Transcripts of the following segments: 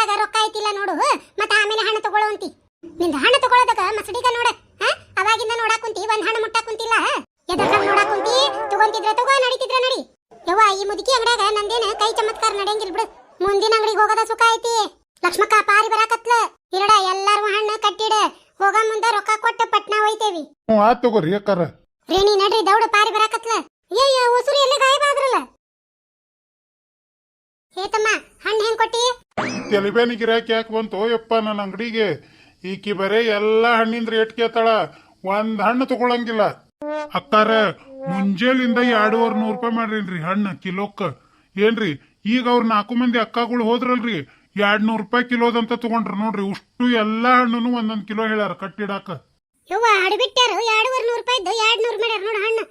ಜೇಬ್ದಾಗ ರೊಕ್ಕ ಐತಿಲ್ಲ ನೋಡು ಮತ್ತೆ ಆಮೇಲೆ ಹಣ ತಗೊಳ್ಳೋಂತಿ ನಿಂದ ಹಣ ತಗೊಳ್ಳೋದಕ್ಕ ಮಸಡಿಗ ನೋಡ ಹಾ? ಅವಾಗಿಂದ ನೋಡಾಕ್ ಕುಂತಿ ಒಂದ್ ಹಣ ಮುಟ್ಟಾಕ್ ಕುಂತಿಲ್ಲ ಎದ್ರ ನೋಡಾಕ್ ಕುಂತಿ? ತಗೊಂತಿದ್ರ ತಗೋ ನಡೀತಿದ್ರ ನಡಿ. ಯವ್ವ ಈ ಮುದುಕಿ ಅಂಗಡ್ಯಾಗ ನಂದೇನ ಕೈ ಚಮತ್ಕಾರ ನಡೆಯಂಗಿಲ್ ಬಿಡು. ಮುಂದಿನ ಅಂಗಡಿಗೆ ಹೋಗೋದ ಸುಖ ಐತಿ. ಲಕ್ಷ್ಮಕ್ಕ ಪಾರಿ ಬರಾಕತ್ಲ. ಇರಡ ಎಲ್ಲಾರು ಹಣ್ಣ ಕಟ್ಟಿಡ. ಹೋಗ ಮುಂದ ರೊಕ್ಕ ಕೊಟ್ಟು ಪಟ್ನಾ ಹ್ಞೂ ಆತ್ ತಗೋರಿ ಅಕ್ಕಾರ. ರೇಣಿ ನಡ್ರಿ ದೌಡ ಪಾರಿ ಬರಾಕತ್ಲ. ಏಯ್ಯ ಉಸುರಿ ಎಲ್ಲಿ ಗಾಯಬಾದ್ರಲ್ಲ? ಹೇತಮ್ಮ ಹಣ್ಣ ಹೆಂಗ್ ಕೊಟ್ಟಿ? ತೆಲಿಬೇನಿ ಗಿರಾಕಿ ಯಾಕೆ ಬಂತು ಯಪ್ಪ, ನನ್ನ ಅಂಗಡಿಗೆ. ಈಕಿ ಬರೇ ಎಲ್ಲ ಹಣ್ಣಿನ ರೇಟ್ ಕೇಳ್ತಾಳ ಒಂದ್ ಹಣ್ಣು ತಗೊಳಂಗಿಲ್ಲ. ಅಕ್ಕಾರ, ಮುಂಜಾಲಿಂದ ಎರಡೂವರೆ ನೂರು ರೂಪಾಯಿ ಮಾಡ್ರಿ ಹಣ್ಣು, ಕಿಲೋಕ್ಕ. ಏನ್ರಿ, ಈಗ ಅವ್ರ ನಾಲ್ಕು ಮಂದಿ ಅಕ್ಕಗಳು ಹೋದ್ರಲ್ರಿ ಎರಡ್ ನೂರು ರೂಪಾಯಿ ಕಿಲೋದಂತ ತಗೊಂಡ್ರು ನೋಡ್ರಿ, ಉಷ್ಟು ಎಲ್ಲಾ ಹಣ್ಣು ಒಂದೊಂದ್ ಕಿಲೋ ಹೇಳ್ಯಾರ ಕಟ್ಟಿಡಾಕ. ಎರಡ್ ನೂರು ನೋಡು ಹಣ್ಣು.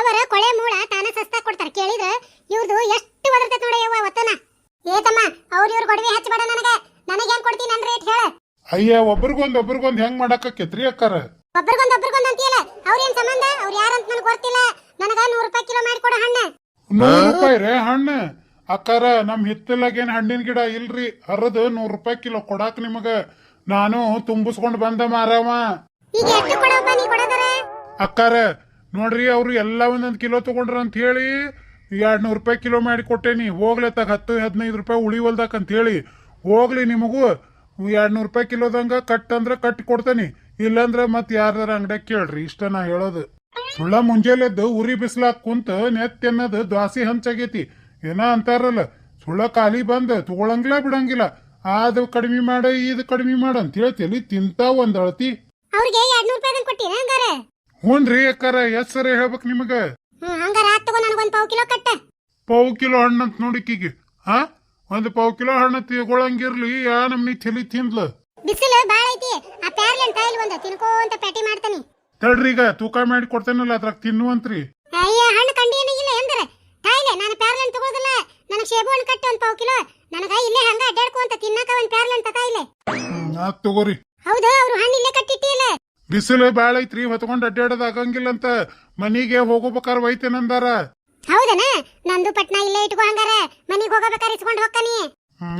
ಅವರ ಕೊಳೆ ಮೂಳ ತಾನ ಸಸ್ತಾ ಕೊಡ್ತಾರ ಕೇಳಿದ್ರೆ ಇವ್ರದು ಎಷ್ಟು ಒದರ್ತೈತ್ ನೋಡ ಯವ್ವ, ಒತ್ತನ? ಏತಮ್ಮ ಅವ್ರ ಇವ್ರ ಗೊಡವೆ ಹಚ್ಚಬೇಡ ನನಗ. ನನಗೆ ಹೆಂಗ್ ಕೊಡ್ತೀನಿ ನನ್ ರೇಟ್ ಹೇಳ. ಅಯ್ಯ ಒಬ್ರಿಗೊಂದ್ ಒಬ್ರಿಗೊಂದ್ ಹೆಂಗ್ ಮಾಡಾಕತ್ರಿ ಅಕ್ಕಾರ? ಒಬ್ರಿಗೊಂದ್ ಒಬ್ರಿಗೊಂದ್ ಅಂತೀಯಲ್ಲ ಅವ್ರೇನ್ ಸಂಬಂಧ? ಅವ್ರ ಯಾರಂತ ನನಗೆ ಗೊತ್ತಿಲ್ಲ. ನನಗ ನೂರು ರೂಪಾಯಿ ಕಿಲೋ ಮಾಡಿ ಕೊಡು ಹಣ್ಣು. ನೂರು ರೂಪಾಯಿ ರೇ ಹಣ್ಣು. ಅಕ್ಕಾರ ನಮ್ ಹಿತ್ತಲಾಗೇನ್ ಹಣ್ಣಿನ ಗಿಡ ಇಲ್ರಿ. ಹರಿದು ನೂರು ರೂಪಾಯಿ ಕಿಲೋ ಕೊಡಾಕ್ ನಿಮಗ. ನಾನು ತುಂಬಿಸ್ಕೊಂಡ್ ಬಂದ ಮಾರವ ಈಗ ಎಷ್ಟು ಕೊಡಪ್ಪ ನೀ ಕೊಡೋದಾರ? ಅಕ್ಕಾರ ನೋಡ್ರಿ ಅವ್ರು ಎಲ್ಲ ಒಂದೊಂದ್ ಕಿಲೋ ತಗೊಂಡ್ರ ಅಂತ ಹೇಳಿ ಎರಡ್ ನೂರು ರೂಪಾಯಿ ಕಿಲೋ ಮಾಡಿ ಕೊಟ್ಟೇನಿ. ಹೋಗ್ಲತ್ತಾಗ ಹತ್ತು ಹದಿನೈದು ರೂಪಾಯಿ ಉಳಿವಲ್ದಾಕ ಅಂತ ಹೇಳಿ ಹೋಗ್ಲಿ ನಿಮಗೂ. ಎರಡು ನೂರು ರೂಪಾಯಿ ಕಿಲೋದಂಗ ಕಟ್ ಅಂದ್ರೆ ಕಟ್ ಕೊಡ್ತೇನಿ. ಇಲ್ಲಾಂದ್ರೆ ಮತ್ತೆ ಯಾರ್ದಾರ ಅಂಗಡಿಯಾಗ ಕೇಳ್ರಿ ಇಷ್ಟ ನಾ ಹೇಳೋದು. ಸುಳ್ಳ ಮುಂಜಾನೆದ್ದು ಉರಿ ಬಿಸ್ಲಾಕ್ ಕುಂತ ನೆತ್ ಅನ್ನೋದು ದ್ವಾಸಿ ಹಂಚಾಗೈತಿ. ಏನ ಅಂತಾರಲ್ಲ ಸುಳ್ಳ ಖಾಲಿ ಬಂದು ತಗೊಳಂಗಿಲ್ಲ ಬಿಡಂಗಿಲ್ಲ. ಅದು ಕಡಿಮೆ ಮಾಡ ಇದು ಕಡಿಮೆ ಮಾಡ ಅಂತ ಹೇಳ್ತೇಲಿ ತಿಂತ ಒಂದ್ ಅಳತಿ. ಅವ್ರಿಗೆ ರೀ ನೂರು ರೂಪಾಯಿ ಕೊಟ್ಟಿನ ಹಂಗಾರ? ಹ್ಞೂನ್ರಿ ಅಕ್ಕಾರ ಎಸ್ ಸರಿ ಹೇಳ್ಬೇಕು ನಿಮಗ. ಹ್ಮ್ ಹಂಗಾರ ಆತ್ ತಗೋ ನನಗೊಂದ್ ಪಾವು ಕಿಲೋ ಕಟ್ಟ. ಪಾವು ಕಿಲೋ ಹಣ್ಣು ಅಂತ ನೋಡಿಕೀಗ ಹಾ ಒಂದು ಪಾವು ಕಿಲೋ ಹಣ್ಣು ತಗೊಳಂಗಿರ್ಲಿ ಯಾ ನಮ್ನಿ ತಲಿ ತಿಂದ್ಲ. ಬಿಸಿಲು ಬಾಳ ಐತಿ ಆ ಪ್ಯಾರ್ಲೆನ್ ತಾಯಿಲ್ ತಿನ್ಕೋ ತಿನ್ಕೋಂತ ಪ್ಯಾಟಿ ಮಾಡ್ತಾನೆ. ತಡ್ರಿ ಈಗ ತೂಕ ಮಾಡಿ ಕೊಡ್ತೇನಲ್ಲ ಅದ್ರಾಗ ತಿನ್ನುವಂತ್ರಿ. ಅಯ್ಯ ಹಣ್ಣು ಕಂಡೇನು ಇಲ್ಲ ಎಂದ್ರ. ತಾಯಿಲೆ ನಾನು ಪ್ಯಾರ್ಲೆನ್ ತಗೋದಿಲ್ಲ. ನನಗೆ ಶೇಬು ಹಣ್ಣು ಕಟ್ಟು ಒಂದು ಪಾವ್ ಕಿಲೋ. ನನಗ ಇಲ್ಲೇ ಹಂಗ ಅಡ್ಡಾಡ್ಕೊಂತ ತಿನ್ನಕ ಒಂದು ತಾಯಿಲೆ. ಹ್ಮ್ ಆತ್ ತಗೋರಿ. ಹೌದು ಅವ್ರು ಹಣ್ಣು ಇಲ್ಲೇ ಕಟ್ಟಿಟ್ಟಿಲ್ಲ. ಬಿಸಿಲು ಬಾಳ ಐತ್ರಿ ಹೊತ್ಕೊಂಡ್ ಅಡ್ಡಾಡೋದ್ ಆಗಂಗಿಲ್ಲ ಅಂತ ಮನಿಗೆ ಹೋಗೋಬೇಕಾರ ಒಯ್ತೇನಂದಾರ ಹೌದನ? ನಂದು ಪಟ್ನಾ ಇಲ್ಲೇ ಇಟ್ಕೋ ಹಂಗಾರ. ಮನಿಗೆ ಹೋಗಬೇಕಾರೆ ಇಸ್ಕೊಂಡ್ ಹೋಗ್ತಾನಿ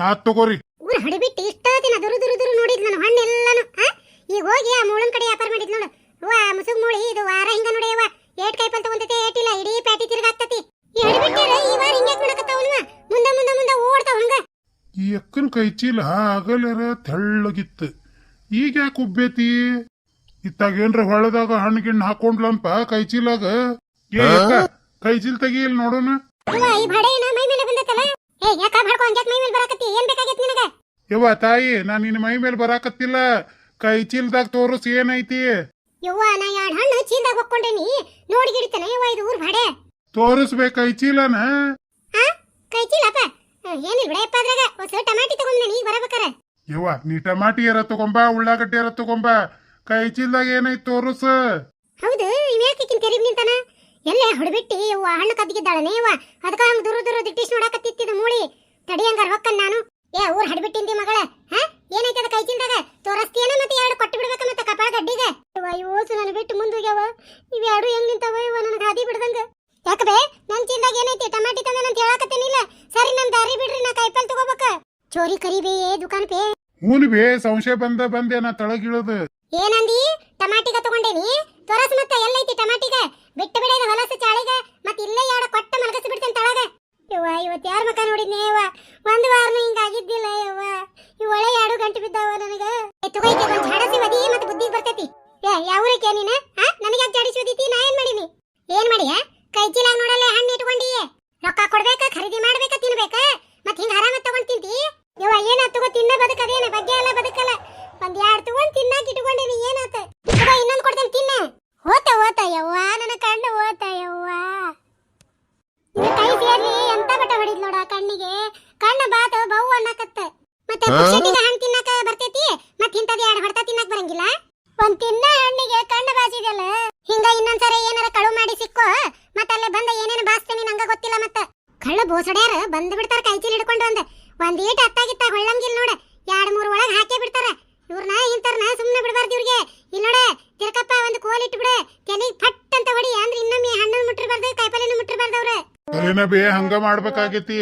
ಆತ್ ತಗೋರಿ. ಊರ ಹಡಿಬಿಟ್ಟು ಇಷ್ಟ ದಿನ ದುರು ದುರು ದುರು ನೋಡಿದ್ ನಾನು ಹಣ್ಣೆಲ್ಲಾನು ಹಾ ಈಗ ಹೋಗಿ ಆ ಮೂಳನ್ ಕಡೆ ವ್ಯಾಪಾರ ಮಾಡಿದ್ ನೋಡು. ವಾ ಮುಸುಗ್ ಮೂಳಿ ಇದು ವಾರ ಹಿಂಗ ನೋಡಿಯವ ಏಟ್ ಕೈಪಲ್ ತಗೊಂತೈತೆ ಏಟಿಲ್ಲ ಇಡೀ ಪ್ಯಾಟಿ ತಿರ್ಗಾಕ್ತತಿ ಈ ಹಡಿಬಿಟ್ಟಾರ ಈ ವಾರ ಹಿಂಗೆ ಮಾಡಕತ್ತಾವಲ್ವ ಮುಂದೆ ಮುಂದೆ ಮುಂದೆ ಓಡ್ತಾವ ಹಂಗ. ಈ ಅಕ್ಕನ ಕೈ ಚೀಲ ಆಗಲರ ತೆಳ್ಳಗಿತ್ತು. ಈಗ ಯಾಕೆ ಉಬ್ಬೇತಿ? ಇತ್ತಾಗ ಏನ್ರ ಹೊಳದಾಗ ಹಣ್ಣು ಗಿಣ್ಣು ಹಾಕೊಂಡ್ಲಂಪ ಕೈ ಚೀಲಾಗ? ಏ ಅಕ್ಕ, ಕೈ ಚೀಲ್ ತೆಗಿ ಇಲ್ಲಿ ನೋಡೋಣ ಈ ಏನ ಮೈ ಮೇಲೆ ಬಂದೈತಲ್ಲ ಏ ಯಾಕ ಬಡ್ಕೊ ಹಂಗ್ಯಾಕ್ ಮೈ ಮೇಲೆ ಬರಾಕತ್ತಿ? ಏನ್ ಬೇಕಾಗೈತಿ ನಿನಗ? ಯವ್ವ ತಾಯಿ ನಾನು ನಿನ್ನ ಮೈ ಮೇಲೆ ಬರಾಕತ್ತಿಲ್ಲ. ಕೈ ಚೀಲದಾಗ ತೋರಿಸ್ ಏನೈತಿ? ಯವ್ವ ನಾ ಎರಡ್ ಹಣ್ಣು ಚೀಲ್ದಾಗ ಹೊಕ್ಕೊಂಡೇನಿ. ನೋಡಿ ಗಿಡಿತಾನ ಯವ್ವ ಇದು ಊರ್ ಬಡೆ ತೋರಿಸ್ಬೇಕ ಕೈ ಚೀಲನ? ಹಾ ಕೈ ಚೀಲಪ್ಪ? ಏನಿಲ್ಲ ಬಿಡಪ್ಪ ಅದ್ರಾಗ. ಹೊಸ ಟಮಾಟಿ ತಗೊಂಡ್ ಈಗ ಬರಬೇಕಾರ. ಯವ್ವ ನೀ ಟಮಾಟಿ ಏರ ತಗೊಂಬ ಉಳ್ಳಾಗಡ್ಡಿ ಏರ ತಗೊಂಬ. ಕೈ ಚೀಲದಾಗ ಏನೈತಿ ತೋರಿಸ್ ಹೌದು ಇವ್ಯಾಕಿನ್ ಕರೀಬ್ ನಿಂತಾನ ಎಲ್ಲೇ ಹೊಡಬಿಟ್ಟಿ ಇವ ಹಣ್ಣು ಕದ್ದಿದ್ದಾಳನೆ ಇವ ಅದಕ್ಕ ಹಂಗ ದೂರ ದೂರ ದಿಟ್ಟಿಸ್ ನೋಡಾಕತ್ತಿತ್ತಿದ ಮೂಳಿ. ತಡಿ ಹಂಗಾರ ಹೊಕ್ಕನ್ ನಾನು. ಏ ಊರ್ ಹಡ್ಬಿಟ್ಟಿಂದಿ ಮಗಳ ಹಾ? ಏನೈತೆ ಅದ ಕೈ ಚಿಂದಾಗ ತೋರಸ್ತೀಯನ ಮತ್ತೆ ಎರಡು ಕೊಟ್ಟು ಬಿಡ್ಬೇಕ ಮತ್ತೆ ಕಪಾಳ ಗಡ್ಡಿಗೆ? ಅಯ್ಯೋ ಇವತ್ತು ನನ್ನ ಬಿಟ್ಟು ಮುಂದೋಗ್ಯಾವ ಇವ್ ಎರಡು ಹೆಂಗ್ ನಿಂತಾವ ಇವ ನನಗೆ ಹಾದಿ ಬಿಡ್ದಂಗ? ಯಾಕಬೇ ನನ್ ಚಿಂದಾಗ ಏನೈತಿ? ಟಮಾಟಿ ತಂದ ಅಂತ ಹೇಳಾಕತ್ತೇನಿಲ್ಲ ಸರಿ ನನ್ನ ದಾರಿ ಬಿಡ್ರಿ ನಾ ಕೈಪಲ್ ತಗೋಬೇಕ. ಚೋರಿ ಕರಿಬೇ ದುಕಾನ್ ಪೇ. ಹೂನ್ ಬೇ ಸಂಶಯ ಬಂದ ಬಂದೆ ನಾ ತಳಗಿಳದು. ಏನಂದಿ? ಟಮಾಟಿಗ ತಗೊಂಡೇನಿ? ತೋರಸ್ ಮತ್ತ, ಎಲ್ಲೈತಿ ಟಮಾಟಿಗ? ಬಿಟ್ಟು ಬಿಡದ ಹೊಲಸ ಚಾಳಿಗ, ಮತ್ತೆ ಇಲ್ಲೇ ಯಾಡ ಕೊಟ್ಟ ಮಲಗಿಸಿ ಬಿಡ್ತೇನೆ ತಳಗ. ಯವ್ವ ಇವತ್ ಯಾರ ಮಕ ನೋಡಿದ್ನೇ ಯವ್ವ? ಒಂದ್ ವಾರನು ಹಿಂಗ ಆಗಿದ್ದಿಲ್ಲ ಯವ್ವ. ಇವಳೆ ಒಳ್ಳೆ ಎರಡು ಗಂಟೆ ಬಿದ್ದಾವ ನನಗ. ಎತ್ತುಗೈತೆ ಒಂದ್ ಜಾಡಸಿ ಮದಿ ಮತ್ತ ಬುದ್ಧಿ ಬರ್ತೈತಿ. ಏ ಯಾವ್ರಕ್ಕೆ ನೀನ? ಹಾ? ನನಗೆ ಯಾಕೆ ಜಾಡಿಸಿ ನಾ ಏನ್ ಮಾಡಿನಿ? ಏನ್ ಮಾಡಿಯ? ಕೈ ಚೀಲ ನೋಡಲ್ಲ ಹಣ್ಣು ಇಟ್ಕೊಂಡಿ ರೊಕ್ಕ ಕೊಡ್ಬೇಕ? ಖರೀದಿ ಮಾಡ್ಬೇಕ? ತಿನ್ಬೇಕ ಮತ್ ಹಿಂಗ ಆರಾಮ ತಗೊಂಡ್ ತಿಂತಿ ಯವ್ವ ಏನ ತಗೋ ತಿನ್ನ ಬದುಕದೇನ ಬಗ್ಗೆ ಎಲ್ಲ ಬದುಕಲ್ಲ ಒಂದ್ ಎರಡ್ ತಗೊಂಡ್ ತಿನ್ನಾಕ ಇಟ್ಕೊಂಡೇನಿ ಏನಾತ ತಗೋ ಇನ್ನೊಂದ್ ಕೊಡ್ತೇನೆ ತಿನ್ನ ಹೋತ ಹೋತ ಯವ್ವ ನನ್ನ ಕಣ್ಣು ಹೋತ ಯವ್ವ ನಿನ್ನ ಕೈ ಸೇರಿ ಎಂತ ಬಟ ಹೊಡಿದ್ ನೋಡ ಕಣ್ಣಿಗೆ ಕಣ್ಣ ಬಾತ ಬೌ ಅನ್ನಕತ್ತ. ಮತ್ತೆ ಪುಕ್ಷಟಿಗೆ ಹಣ್ಣು ತಿನ್ನಕ ಬರ್ತೈತಿ? ಮತ್ತೆ ಇಂತದ್ ಎರಡು ಹೊಡ್ತಾ ತಿನ್ನಕ್ ಬರಂಗಿಲ್ಲ? ಒಂದ್ ತಿನ್ನ ಹಣ್ಣಿಗೆ ಕಣ್ಣು ಬಾಚಿದಲ್ಲ ಹಿಂಗ ಇನ್ನೊಂದ್ಸರಿ ಏನಾರ ಕಳು ಮಾಡಿ ಸಿಕ್ಕೋ ಮತ್ತೆ ಅಲ್ಲೇ ಬಂದ ಏನೇನು ಬಾಸ್ತೇನೆ ನಂಗ ಗೊತ್ತಿಲ್ಲ ಮತ್ತ. ಕಳ್ಳ ಬೋಸಡ್ಯಾರ ಬಂದ್ ಬಿಡ್ತಾರ ಕೈ ಚೀಲ ಹಿಡ್ಕೊಂಡು ಒಂದ್. ಒಂದ್ ಈಟ ಹತ್ತಾಗಿತ್ತ ಹೊಳ್ಳಂಗಿಲ್ ನೋಡ. ಎರಡ್ ಮೂರ್ ಒಳಗ್ ಹಾಕೇ ಬಿಡ್ತಾರ. ಇವ್ರನ್ನ ಇಂತರ್ನ ಸುಮ್ನೆ ಬಿಡಬಾರ್ದು ಇವ್ರಿಗೆ. ಇಲ್ಲಿ ನೋಡ ತಿರ್ಕಪ್ಪ ಒಂದ್ ಕೋಲ್ ಇಟ್ಬಿಡು ತಲೆಗ್ ಫಟ್ ಅಂತ ಹೊಡಿ ಅಂದ್ರೆ ಇನ್ನೊಮ್ಮೆ ಹಣ್ಣು ಮುಟ್ಟಿರ್ಬಾರ್ದು ಕಾಯಿಪಲ್ಲೆನೂ ಮುಟ್ಟಿರ್ಬಾರ್ದು ಅವ್ರ. ಬೇ ಹಂಗ ಮಾಡ್ಬೇಕಾಗೈತಿ.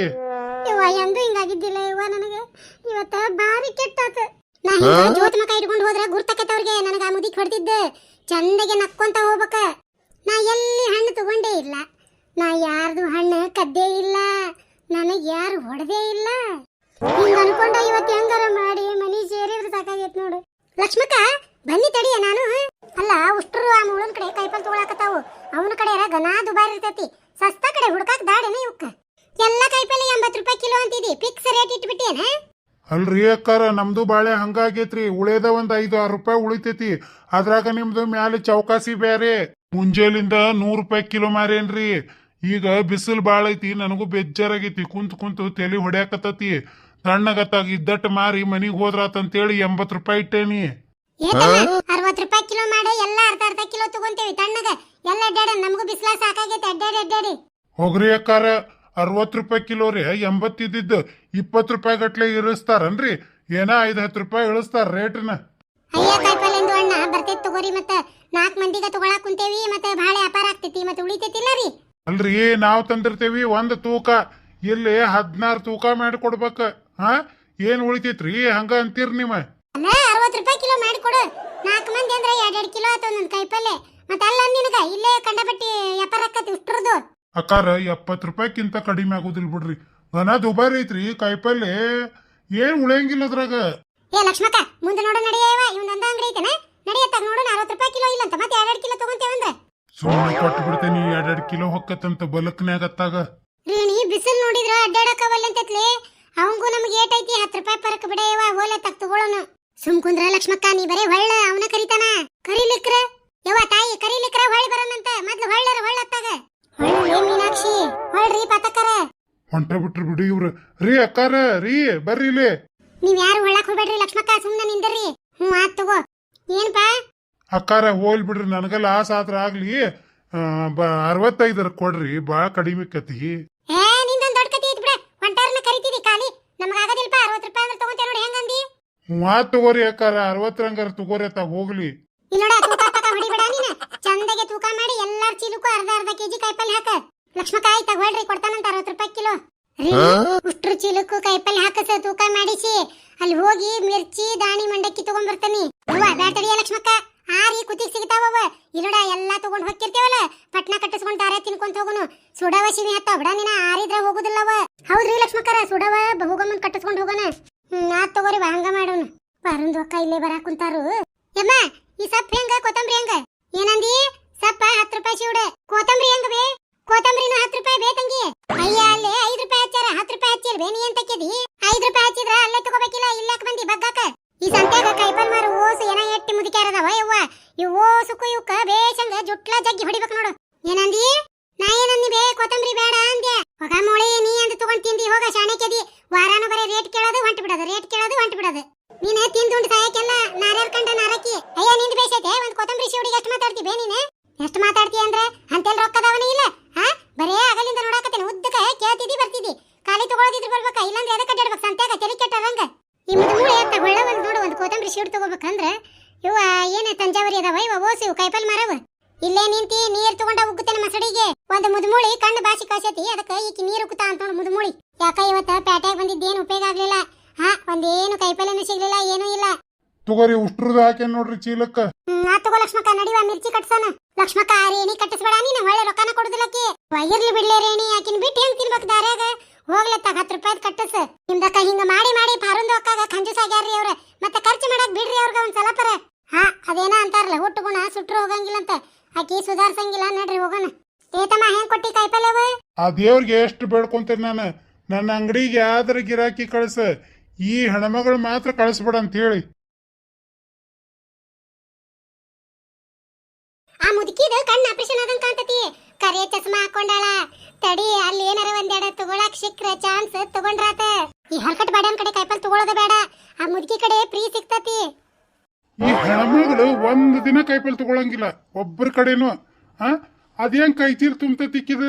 ಯವ್ವ ಎಂದೂ ಹಿಂಗಾಗಿದ್ದಿಲ್ಲ ಯವ್ವ ನನಗೆ. ಇವತ್ತ ಬಾರಿ ಕೆಟ್ಟಾತ. ನಾ ಜ್ಯೋತಿ ಮಕ ಇಟ್ಕೊಂಡು ಹೋದ್ರ ಗುರ್ತಕತ್ತವ್ರಿಗೆ ನನಗ ಆ ಮುದಿ ಹೊಡ್ತಿದ್ದ ಚಂದಗೆ ನಕ್ಕೊಂತ ಹೋಗ್ಬೇಕ. ನಾ ಎಲ್ಲಿ ಹಣ್ಣು ತಗೊಂಡೇ ಇಲ್ಲ. ನಾ ಯಾರ್ದು ಹಣ್ಣು ಕದ್ದೇ ಇಲ್ಲ. ನನಗ್ ಯಾರು ಹೊಡೆದೇ ಇಲ್ಲ. ಹಿಂಗ ಅನ್ಕೊಂಡ ಇವತ್ತು ಹೆಂಗಾರ ಮಾಡಿ ಮನಿ ಸೇರಿದ್ರೆ ಸಾಕಾಗೈತ್ ನೋಡು. ಲಕ್ಷ್ಮಕ್ಕ ಬನ್ನಿ ತಡಿಯ ನಾನು ಅಲ್ಲ ಉಷ್ಟ್ರು ಆ ಮುಳನ್ ಕಡೆ ಕೈಪಲ್ ತಗೊಳಕತ್ತಾವು. ಅವನ ಕಡೆ ಗನಾ ದುಬಾರಿ ಇರ್ತೈತಿ. ಸಸ್ತಾ ಕಡೆ ಹುಡ್ಕಾಕ್ ದಾಡೇನ ಇವಕ್ಕ? ಎಲ್ಲ ಕಾಯಿಪಲ್ಲೆ ಎಂಬತ್ತು ರೂಪಾಯಿ ಕಿಲೋ ಅಂತಿದಿ. ಫಿಕ್ಸ್ ರೇಟ್ ಇಟ್ಬಿಟ್ಟೇನ? ಅಲ್ರಿ ಅಕ್ಕಾರ ನಮ್ದು ಬಾಳೆ ಹಂಗಾಗೈತ್ರಿ. ಉಳೇದ ಒಂದ್ ಐದು ಆರು ರೂಪಾಯಿ ಉಳಿತೈತಿ. ಅದ್ರಾಗ ನಿಮ್ದು ಮ್ಯಾಲೆ ಚೌಕಾಸಿ ಬೇರೆ ಮುಂಜಾಲಿಂದ ನೂರು ರೂಪಾಯಿ ಕಿಲೋ ಮಾರೇನ್ರಿ. ಈಗ ಬಿಸಿಲು ಬಾಳ ಐತಿ ನನಗೂ ಬೇಜಾರಾಗೈತಿ. ಕುಂತ್ ಕುಂತು ತಲೆ ಹೊಡ್ಯಾಕತ್ತತಿ. ತಣ್ಣಗತ್ತಾಗ ಇದ್ದಟ್ಟು ಮಾರಿ ಮನಿಗೆ ಹೋದ್ರಾತಂತೇಳಿ ಎಂಬತ್ತು ರೂಪಾಯಿ ಇಟ್ಟೇನಿ. ಅರವತ್ತು ರೂಪಾಯಿ ಕಿಲೋ ಮಾಡಿ ಎಲ್ಲ ಅರ್ಧ ಅರ್ಧ ಕಿಲೋ ತಗೊಂತೇವಿ. ತಣ್ಣಗ ಎಲ್ಲ ಅಡ್ಡಾಡ ನಮಗೂ ಬಿಸಿಲ ಸಾಕಾಗೈತೆ. ಅಡ್ಡಾಡಿ ಅಡ್ಡಾಡಿ ಹೋಗ್ರಿ ಅಕ್ಕಾರ. ಅರವತ್ ರೂಪಾಯಿ ಕಿಲೋ ರೀ ಎಂಬತ್ತಿದ್ದು ಇಪ್ಪತ್ತು ರೂಪಾಯಿ ಗಟ್ಲೆ ಇಳಿಸ್ತಾರನ್ರಿ ಏನ ಐದು ಹತ್ತು ರೂಪಾಯಿ ಇಳಿಸ್ತಾರ ರೇಟ್ನ? ಅಯ್ಯ ಕಾಯಿಪಲ್ಲೆಂದು ಅಣ್ಣ ಬರ್ತೈತಿ ತಗೋರಿ ಮತ್ತ. ನಾಲ್ಕು ಮಂದಿಗ ತಗೊಳಕ್ ಕುಂತೇವಿ ಮತ್ತೆ ಭಾಳ ವ್ಯಾಪಾರ ಆಗ್ತೈತಿ ಮತ್ತೆ ಉಳಿತೈತಿಲ್ಲ ರೀ. ಅಲ್ರಿ ನಾವ್ ತಂದಿರ್ತೇವಿ ಒಂದ್ ತೂಕ. ಇಲ್ಲಿ ಹದಿನಾರು ತೂಕ ಮಾಡಿ ಕೊಡ್ಬೇಕ ಹಾ? ಏನ್ ಉಳಿತೈತ್ರಿ? ಹಂಗ ಅಂತೀರ್ ನಿಮ್ಮ ಅಲ್ಲ ಅರವತ್ತು ರೂಪಾಯಿ ಕಿಲೋ ಮಾಡಿಕೊಡು. ನಾಲ್ಕು ಮಂದಿ ಅಂದ್ರೆ ಎರಡೆರಡು ಕಿಲೋ ಆತ ಒಂದೊಂದು ಕಾಯಿಪಲ್ಲೆ ಮತ್ತೆ ಅಲ್ಲ ನಿನಗ ಇಲ್ಲೇ ಕಂಡಪಟ್ಟಿ ವ್ಯಾಪಾರ ಆಕತಿ ಉಷ್ಟ್ರದು. ಅಕ್ಕಾರ ಎಪ್ಪತ್ತು ರೂಪಾಯಿಕ್ಕಿಂತ ಕಡಿಮೆ ಆಗೋದಿಲ್ಲ ಬಿಡ್ರಿ. ಘನ ದುಬಾರಿ ಐತ್ರಿ ಕಾಯಿಪಲ್ಲೆ ಏನ್ ಉಳಿಯಂಗಿಲ್ಲ ಅದ್ರಾಗ. ಏ ಲಕ್ಷ್ಮಕ್ಕ ಮುಂದೆ ನೋಡು ನಡೆಯವ ಇವನ್ ಅಂದ ಅಂಗಡಿ ಐತನ? ನಡೆಯತ್ತ ನೋಡು ಅರವತ್ತು ರೂಪಾಯಿ ಕಿಲೋ ಇಲ್ಲ ಅಂತ ಮತ್ತೆ ಎರಡೆರಡು ಕಿಲೋ ತಗೊಂತೇವಂದ್ರೆ ಸುಮ್ಮನೆ ಕೊಟ್ಟು ಬಿಡ್ತೇನಿ ಎರಡೆರಡು ಕಿಲೋ ಹೊಕ್ಕತ್ತಂತ ಬಲಕ್ನ್ಯಾಗ ಅತ್ತಾಗ. ನೀ ಬಿಸಿಲು ನೋಡಿದ್ರ ಅಡ್ಡಾಡಕವಲ್ಲಂತತ್ಲೆ ಅವಂಗೂ ನಮ್ಗೆ ಏಟ್ ಐತಿ ಹತ್ತು ರೂಪಾಯಿ ಪರಕ್ ಬಿಡೆಯವ ಹೋಲೆ ತಕ್ ತಗೊಳ್ಳೋನು ಸುಮ್ ಕುಂದ್ರ ಲಕ್ಷ್ಮಕ್ಕ ನೀ ಬರೇ ಹೊಳ್ಳ ಅವನ ಕರಿತಾನ? ಕರಿಲಿಕ್ರ? ಯವ್ವ ತಾಯಿ ಕರಿಲಿಕ್ರ ಹೊಳ್ಳಿ ಬರೋಣಂತ ಮೊದ್ಲು ಹೊಳ್ಳರ ಹೊಳ್ಳತ್ತಾಗ. ಹೊಳ್ಳಿ ಮೀನಾಕ್ಷಿ? ಹೊಳ್ರಿ ಪತಕರ. ಹೊಂಟ ಬಿಟ್ರು ಬಿಡಿ ಇವ್ರು. ರೀ ಅಕ್ಕಾರ ರೀ ಬರ್ರಿ ಇಲ್ಲಿ. ನೀವ್ ಯಾರು ಹೊಳ್ಳಕ್ ಹೋಗ್ಬೇಡ್ರಿ ಲಕ್ಷ್ಮಕ್ಕ ಸುಮ್ನ ನಿಂದ್ರಿ. ಹ್ಞೂ ಆತ್ ತಗೋ. ಏನ್ಪಾ? ಅಕ್ಕಾರ ಹೋಲ್ ಬಿಡ್ರಿ ನನಗ ಲಾಸ್ ಆದ್ರ ಆಗ್ಲಿ. ಆ, ಬ ಅರವತ್ತೈದರ ಕೊಡ್ರಿ ಬಾಳ ಕಡಿಮೆ ಕತಿ ಏ ನಿಂದೊಂದ್ ದೊಡ್ಡ ಕತಿ ಐತ್ ಬಿಡ. ಹೊಂಟಾರನ ಕರಿತಿದಿ ಖಾಲಿ. ನಮಗ ಆಗದಿಲ್ಪ ಅರವತ್ತು ರೂಪಾಯಿ ಅಂದ್ರೆ ತಗೊಂತೇವ್ ನೋಡಿ ಹೆಂಗಂದಿ ಮೂವತ್ ತಗೋರಿ ಅಕ್ಕಾರ ಅರವತ್ತರಂಗಾರ ತಗೋರಿ ಅತ್ತ ಹೋಗ್ಲಿ. ಹೊಡಿಬೇಡ ನೀನ ಚಂದಗೆ ತೂಕ ಮಾಡಿ ಎಲ್ಲಾರ ಚೀಲಕ್ಕೂ ಅರ್ಧ ಅರ್ಧ ಕೆಜಿ ಕಾಯಿಪಲ್ಲೆ ಹಾಕ. ಲಕ್ಷ್ಮಕಾಯಿ ತಗೊಳ್ರಿ ಕೊಡ್ತಾನಂತ ಅರವತ್ತು ರೂಪಾಯಿ ಕಿಲೋ. ರೀ ಉಷ್ಟ್ರ ಚೀಲಕ್ಕೂ ಕಾಯಿಪಲ್ಲೆ ಹಾಕಸ ತೂಕ ಮಾಡಿಸಿ. ಅಲ್ಲಿ ಹೋಗಿ ಮಿರ್ಚಿ ದಾಣಿ ಮಂಡಕ್ಕಿ ತಗೊಂಡ್ ಬರ್ತಾನಿ ಅವ್ವ ಬ್ಯಾಟರಿಯ ಲಕ್ಷ್ಮಕ್ಕ. ಆರಿ ಕುತ್ತಿಗೆ ಸಿಗ್ತಾವವ ಇಲ್ಲೋಡ ಎಲ್ಲಾ ತಗೊಂಡ್ ಹೋಗ್ತಿರ್ತೇವಲ್ಲ? ಪಟ್ನ ಕಟ್ಟಿಸ್ಕೊಂಡ್ ತಾರೆ ತಿನ್ಕೊಂತ ಹೋಗುನು. ಸುಡವ ಶಿವಿ ಹತ್ತ ಬಿಡ ನೀನ ಆರಿದ್ರ ಹೋಗುದಿಲ್ಲವ ಹೌದ್ರಿ ಲಕ್ಷ್ಮಕ್ಕರ ಸುಡವ ಹೋಗಮ್ಮನ್ ಕಟ್ಟಿಸ್ಕೊಂಡ್ ಹೋಗೋಣ ನಾ ತಗೋರಿ ಹಂಗ ಮಾಡೋಣ ಬರಂದು ಅಕ್ಕ ಇಲ್ಲೇ ಬರಾಕ್ ಕುಂತಾರು. ಯಮ್ಮ ಈ ಸಪ್ ಹೆಂಗ ಕೊತ್ತಂಬರಿ ಹೆಂಗ ಏನಂದಿ ಸಪ್ಪ ಹತ್ತು ರೂಪಾಯಿ ಶಿವಡ ಕೊತ್ತಂಬರಿ ಹೆಂಗ ಬೇ ಕೊತ್ತಂಬರಿನ ಹತ್ತು ರೂಪಾಯಿ ಬೇ ತಂಗಿ ಅಯ್ಯ ಅಲ್ಲೇ ಐದು ರೂಪಾಯಿ ಹಚ್ಚಾರ ಹತ್ತು ರೂಪಾಯಿ ಹಚ್ಚಿರ್ ಬೇ ನೀ ಏನ್ ತಕ್ಕಿದಿ ಐದು ರೂಪಾಯಿ ಹಚ್ಚಿದ್ರ ಅಲ್ಲೇ ತಗೋಬೇಕಿಲ್ಲ ಇಲ್ಲಾಕ್ ಬಂದಿ ಬಗ್ಗಾಕ ಈ ಸಂತ್ಯಾಗ ಕೈಪಲ್ ಮಾರು ಓಸು ಏನ ಎಟ್ಟಿ ಮುದಿಕ್ಯಾರದವ ಯವ್ವ ಇವ್ ಓಸುಕು ಇವಕ್ಕ ಬೇಷಂಗ ಜುಟ್ಲ ಜಗ್ಗಿ ಹೊಡಿಬೇಕು ನೋಡು ಏನಂದಿ ನಾ ಏನಂದಿ ಬೇ ಕೊತ್ತಂಬರಿ ಬೇಡ ಅಂದ್ಯ ಹೋಗ ಮೊಳೆ ನೀ ಅಂತ ತಗೊಂಡ್ ತಿಂದಿ ಹೋಗ ಶಾಣೆಕೆದಿ ವಾರಾನು ಬರೀ ರೇಟ್ ಕೇಳೋದು ಹೊಂಟ್ ಬಿಡೋದು ರೇಟ್ ಕೇಳೋದು ಹೊಂಟ್ ಬಿಡೋದು ನೀನೆ ತಿಂದುಂಡು ಸಾಯಕ್ಕೆಲ್ಲ ನಾರ್ಯಾರ್ ಕಂಡ ನಾರಕಿ ಅಯ್ಯ ನಿಂದ್ ಬೇಸೈತೆ ಒಂದ್ ಕೊತ್ತಂಬರಿ ಶಿವಡಿಗೆ ಎಷ್ಟು ಮಾತಾಡ್ತಿ ಬೇ ನೀನೆ ಎಷ್ಟು ಮಾತಾಡ್ತಿ ಅಂದ್ರೆ ಅಂತೆಲ್ ರೊಕ್ಕದವನ ಇಲ್ಲ ಹಾ ಬರೇ ಆಗಲಿಂದ ನೋಡಾಕತ್ತೇನೆ ಉದ್ದಕ ಕೇಳ್ತಿದಿ ಬರ್ತಿದಿ ಖಾಲಿ ತಗೊಳದಿದ್ರು ಬರ್ಬೇಕ ಇಲ್ಲಾಂದ್ರೆ ಎದಕ್ಕೆ ಅಡ್ಡಾಡ್ಬೇಕು? ಸಂತ್ಯಾಗ ತೆಲಿ ಕೆಟ್ಟರಂಗ ಈ ಮುದ್ ಮೂಳೆ ಎತ್ತ ಹೊಳ್ಳ ನೋಡು ಒಂದು ಕೊತ್ತಂಬರಿ ಶೀಟ್ ತಗೋಬೇಕಂದ್ರ? ಇವ ಏನ ತಂಜಾವರಿ ಅದಾವ? ಇವ ಓಸಿ ಕೈಪಲ್ ಮಾರವ? ಇಲ್ಲೇ ನಿಂತಿ ನೀರ್ ತಗೊಂಡ ಉಗ್ಗುತ್ತೇನೆ ಮಸಡಿಗೆ ಒಂದ್ ಮುದ್ಮೂಳಿ ಕಣ್ಣು ಬಾಸಿ ಕಾಸೈತಿ ಅದಕ್ಕೆ ಈಕಿ ನೀರ್ ಉಕ್ಕುತ್ತಾ ಅಂತ ಮುದ್ಮೂಳಿ. ಯಾಕ ಇವತ್ತ ಪ್ಯಾಟ್ಯಾಗ ಬಂದಿದ್ದೇನು ಉಪಯೋಗ ಆಗ್ಲಿಲ್ಲ? ಹಾ ಒಂದೇನು ಕೈಪಲ್ಯನೂ ಸಿಗ್ಲಿಲ್ಲ ಏನೂ ಇಲ್ಲ. ತಗೋರಿ ಉಷ್ಟ್ರದ ಹಾಕೇನ್ ನೋಡ್ರಿ ಚೀಲಕ್ಕ. ನಾ ತಗೋ ಲಕ್ಷ್ಮಕ್ಕ ನಡಿವ ಮಿರ್ಚಿ ಕಟ್ಸನ. ಲಕ್ಷ್ಮಕ್ಕ ರೇಣಿ ಕಟ್ಟಿಸ್ಬೇಡ ನೀನು ಒಳ್ಳೆ ರೊಕ್ಕನ ಕೊಡುದಿಲ್ಲಕಿ ವೈರ್ಲಿ ಬಿಡ್ಲೆ ರೇಣಿ ಆಕಿನ ಬಿಟ್ಟು ಹೆಂಗ್ ತಿನ್ಬೇಕು ದಾರ್ಯಾಗ? ಹೋಗ್ಲತ್ತ ಹತ್ತು ರೂಪಾಯಿ ಕಟ್ಟಸ. ನಿಮ್ದಕ್ಕ ಹಿಂಗ ಮಾಡಿ ಮಾಡಿ ಪಾರುಂದು ಅಕ್ಕಾಗ ಕಂಜೂಸ್ ಆಗ್ಯಾರ್ರಿ ಅವ್ರ. ಮತ್ತೆ ಖರ್ಚು ಮಾಡಕ್ ಬಿಡ್ರಿ ಅವ್ರಿಗೆ ಒಂದ್ ಸಲ ಪರ. ಹಾ ಅದೇನ ಅಂತಾರಲ್ಲ ಹುಟ್ಟು ಗುಣ ಸುಟ್ರು ಹೋಗಂಗಿಲ್ಲ ಅಂತ ಆಕಿ ಸುಧಾರ್ಸಂಗಿಲ್ಲ ನಡ್ರಿ ಹೋಗೋಣ. ಏತಮ್ಮ ಹೆಂಗ್ ಕೊಟ್ಟಿ ಕಾಯಿಪಲ್ಯವ ಆ ದೇವ್ರಿಗೆ ಎಷ್ಟು ಬೇಡ್ಕೊಂತೀನಿ ನಾನು. ನನ್ನ ಅಂಗಡಿಗೆ ಯಾವ್ದಾರ ಗಿರಾಕಿ ಕಳಿಸ. ಈ ಹೆಣ್ಮಗಳು ಮಾತ್ರ ಕಳಿಸ್ಬೇಡ ಅಂತ ಹೇಳಿ ಆ ಮುದುಕಿದ ಕಣ್ಣು ಆಪರೇಷನ್ ಆದಂಗ ಕಾಣ್ತತಿ. ಕರೆ ಚಸ್ಮಾ ಹಾಕೊಂಡಾಳ. ತಡಿ, ಅಲ್ಲಿ ಏನಾರ ಒಂದೆರಡು ತಗೊಳಕ್ ಸಿಕ್ಕ್ರ ಚಾನ್ಸ್ ತಗೊಂಡ್ರಾತ. ಈ ಹಲ್ಕಟ್ ಬಾಡನ್ ಕಡೆ ಕಾಯಿಪಲ್ ತಗೊಳ್ಳೋದ ಬೇಡ. ಆ ಮುದುಕಿ ಕಡೆ ಫ್ರೀ ಸಿಕ್ತತಿ ಈ ಹೆಣ್ಮಗಳು ಒಂದ್ ದಿನ ಕೈಪಲ್ ತಗೊಳಂಗಿಲ್ಲ ಒಬ್ಬರ ಕಡೆನು ಅದೇನ್ ಕೈ ಚೀರ್ ತುಂಬ ತಿಕ್ಕಿದ?